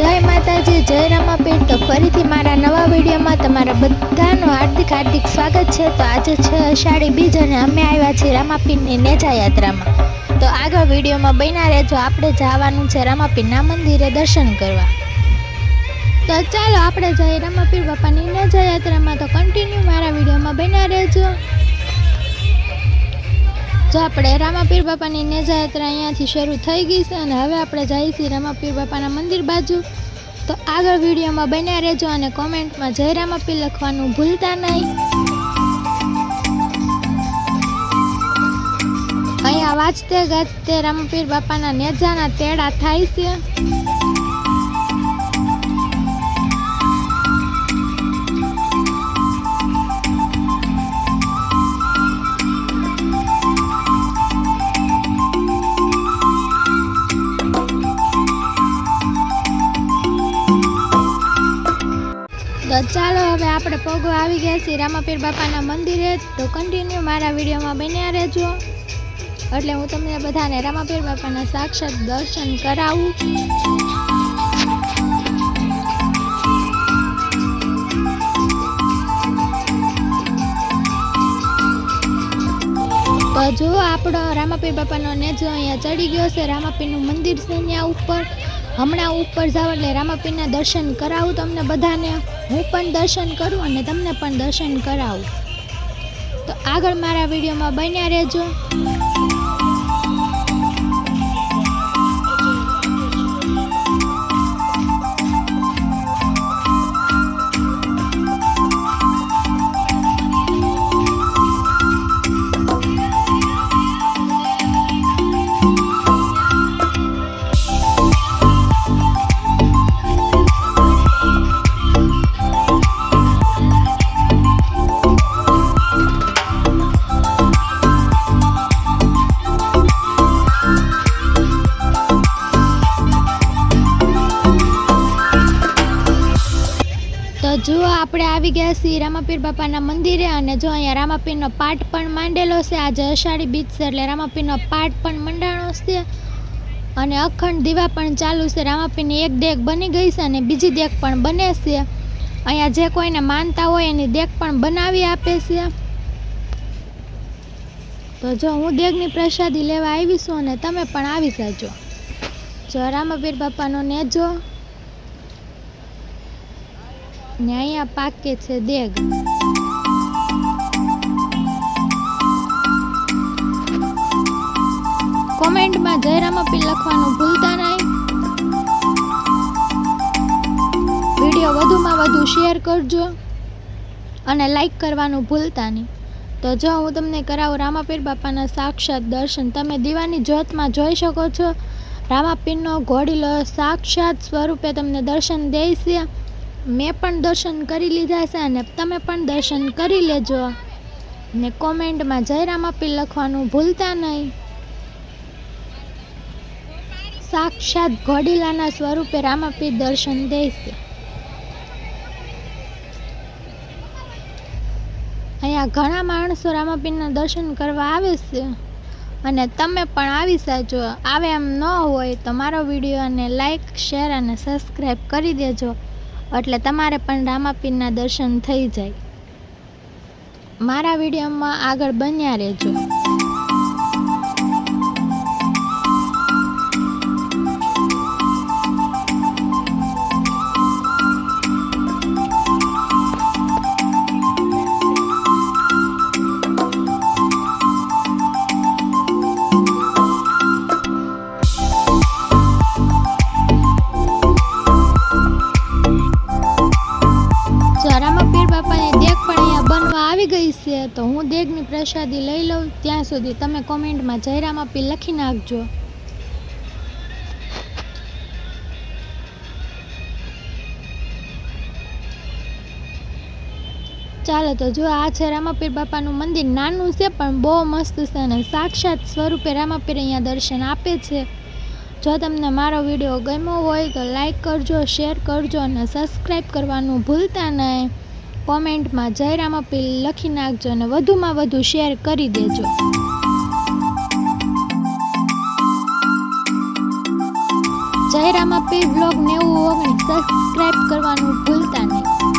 જય માતાજી, જય રામાપીર. તો ફરીથી મારા નવા વિડીયોમાં તમારા બધાનું હાર્દિક હાર્દિક સ્વાગત છે. તો આજે છે અષાઢી બીજ અને અમે આવ્યા છીએ રામાપીરની નેજા યાત્રામાં તો આગળ વિડીયોમાં બન્યા રહેજો. આપણે જવાનું છે રામાપીરના મંદિરે દર્શન કરવા. તો ચાલો આપણે જઈએ રામાપીર બાપાની નેજા યાત્રામાં તો કન્ટિન્યુ મારા વિડીયોમાં બન્યા રહેજો. જો આપણે રામાપીર બાપાની નેજા યાત્રા અહીંયાથી શરૂ થઈ ગઈ છે અને હવે આપણે છીએ રામાપીર બાપાના મંદિર બાજુ. તો આગળ વિડીયોમાં બન્યા રહેજો અને કોમેન્ટમાં જય રામાપીર લખવાનું ભૂલતા નહીં. અહીંયા વાંચતે ગાજતે રામાપીર બાપાના નેજાના તેડા થાય છે. તો ચાલો હવે આપણે પગો આવી ગયા છીએ રામાપીર બાપાના મંદિરે. તો કન્ટિન્યુ મારા વિડીયોમાં બન્યા રહેજો. એટલે હું તમને બધાને રામાપીર બાપાના સાક્ષાત દર્શન કરાવું. તો જો આપણો રામાપીર બાપાનો નેજો અહીંયા ચડી ગયો છે, રામાપીરનું મંદિર છે ત્યાં ઉપર. હમણાં ઉપર જાવ એટલે રામાપીરના દર્શન કરાવું તમને બધાને. હું પણ દર્શન કરું અને તમને પણ દર્શન કરાવું. તો આગળ મારા વિડીયોમાં બન્યા રહેજો. જો આપણે આવી ગયા છીએ રામાપીર બાપાના મંદિરે અને જો અહીંયા રામાપીરનો પાઠ પણ માંડેલો છે. આજે અષાઢી બીજ છે એટલે રામાપીરનો પાઠ પણ મંડાણો છે. અને અખંડ દીવા પણ ચાલુ છે. રામાપીરની એક દેગ બની ગઈ છે અને બીજી દેખ પણ બને છે. અહીંયા જે કોઈને માનતા હોય એની દેખ પણ બનાવી આપે છે. તો જો હું દેગની પ્રસાદી લેવા આવી છું અને તમે પણ આવી જજો. જો રામાપીર બાપાનો નેજો. ને અહીંયા પાકે છે દેગ? કોમેન્ટમાં જય અપીલ લખવાનું ભૂલતા નહીં. વીડિયો વધુમાં વધુ શેર કરજો અને લાઈક કરવાનું ભૂલતા નહીં. તો જો હું તમને કરાવું રામાપીર બાપાના સાક્ષાત દર્શન, તમે દીવાની જ્યોતમાં જોઈ શકો છો. રામાપીરનો ઘોડીલો સાક્ષાત સ્વરૂપે તમને દર્શન દે મેં પણ દર્શન કરી લીધા છે અને તમે પણ દર્શન કરી લેજો. ને કોમેન્ટમાં જય આપી લખવાનું ભૂલતા નહીં. સાક્ષાત ઘોડીલાના સ્વરૂપે રામાપીર દર્શન દેશે. અહીંયા ઘણા માણસો રામાપીરના દર્શન કરવા આવે છે. અને તમે પણ આવી સાજો. આવે એમ ન હોય તો મારો વિડીયોને લાઈક શેર અને સબસ્ક્રાઈબ કરી દેજો. એટલે તમારે પણ રામાપીરના દર્શન થઈ જાય. મારા વિડીયોમાં આગળ બન્યા રહેજો. ગઈ છે, તો હું દેગની પ્રસાદી લઈ લઉં. ત્યાં સુધી તમે કોમેન્ટમાં જય આપી લખી નાખજો. ચાલો, તો જો આ છે રામાપીર બાપાનું મંદિર. નાનું છે, પણ બહુ મસ્ત છે અને સાક્ષાત સ્વરૂપે રામાપીર અહીંયા દર્શન આપે છે. જો તમને મારો વીડિયો ગમ્યો હોય તો લાઈક કરજો, શેર કરજો અને સબસ્ક્રાઈબ કરવાનું ભૂલતા નહીં. કોમેન્ટમાં જયરામ અપીલ લખી નાખજો અને વધુમાં વધુ શેર કરી દેજો. જયરામ અપીલ બ્લોગ નેવું ઓગણીસ સબસ્ક્રાઈબ કરવાનું ભૂલતા નહીં.